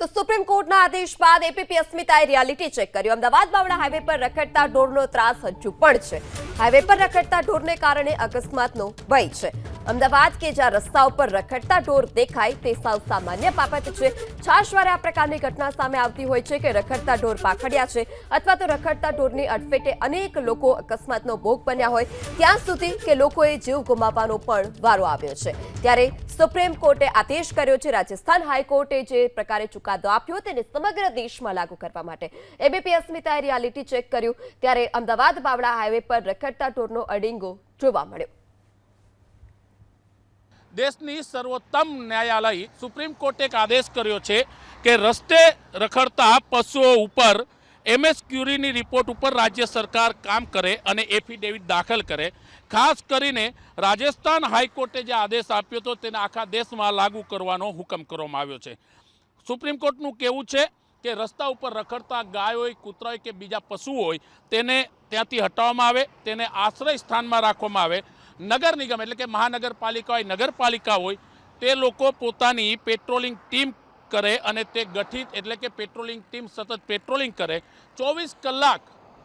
તો સુપ્રીમ કોર્ટના આદેશ બાદ એપીપી અસ્મિતાએ રિયાલિટી ચેક કર્યું. અમદાવાદ બાવડા હાઈવે પર રખડતા ઢોરનો ત્રાસ હજુ પણ છે. હાઈવે પર રખડતા ઢોરને કારણે અકસ્માતનો ભય છે. અમદાવાદ કે જ્યાં રસ્તા ઉપર રખડતા ઢોર દેખાય તે સાવ સામાન્ય બાબત છે. છાશવારે આ પ્રકારની ઘટના સામે આવતી હોય છે કે રખડતા ઢોર પાખડ્યા છે અથવા તો રખડતા ઢોરની અડફેટે અનેક લોકો અકસ્માતનો ભોગ બન્યા હોય ત્યાં સુધી કે લોકોએ જીવ ગુમાવવાનો પણ વારો આવ્યો છે. ત્યારે સુપ્રીમ કોર્ટે આદેશ કર્યો છે રાજસ્થાન હાઈકોર્ટે જે પ્રકારે ચુકાદો આપ્યો તેને સમગ્ર દેશમાં લાગુ કરવા માટે. એબીપી અસ્મિતાએ રિયાલિટી ચેક કર્યું. ત્યારે અમદાવાદ બાવડા હાઈવે પર રખડતા ઢોરનો અડિંગો જોવા મળ્યો. દેશની સર્વોત્તમ ન્યાયાલય સુપ્રીમ કોર્ટે એક આદેશ કર્યો છે કે રસ્તે રખડતા પશુઓ ઉપર એમએસ ક્યુરીની રિપોર્ટ ઉપર રાજ્ય સરકાર કામ કરે અને એફિડેવિટ દાખલ કરે. ખાસ કરીને રાજસ્થાન હાઈકોર્ટે જે આદેશ આપ્યો હતો તેને આખા દેશમાં લાગુ કરવાનો હુકમ કરવામાં આવ્યો છે. સુપ્રીમ કોર્ટનું કહેવું છે કે રસ્તા ઉપર રખડતા ગાય હોય કૂતરા હોય કે બીજા પશુ હોય તેને ત્યાંથી હટાવવામાં આવે, તેને આશ્રય સ્થાનમાં રાખવામાં આવે. નગર નિગમ એટલે કે મહાનગરપાલિકા હોય નગરપાલિકા હોય, તે લોકો પોતાની પેટ્રોલિંગ ટીમ કરે અને તે ગઠિત એટલે કે પેટ્રોલિંગ ટીમ સતત પેટ્રોલિંગ કરે. ચોવીસ કલાક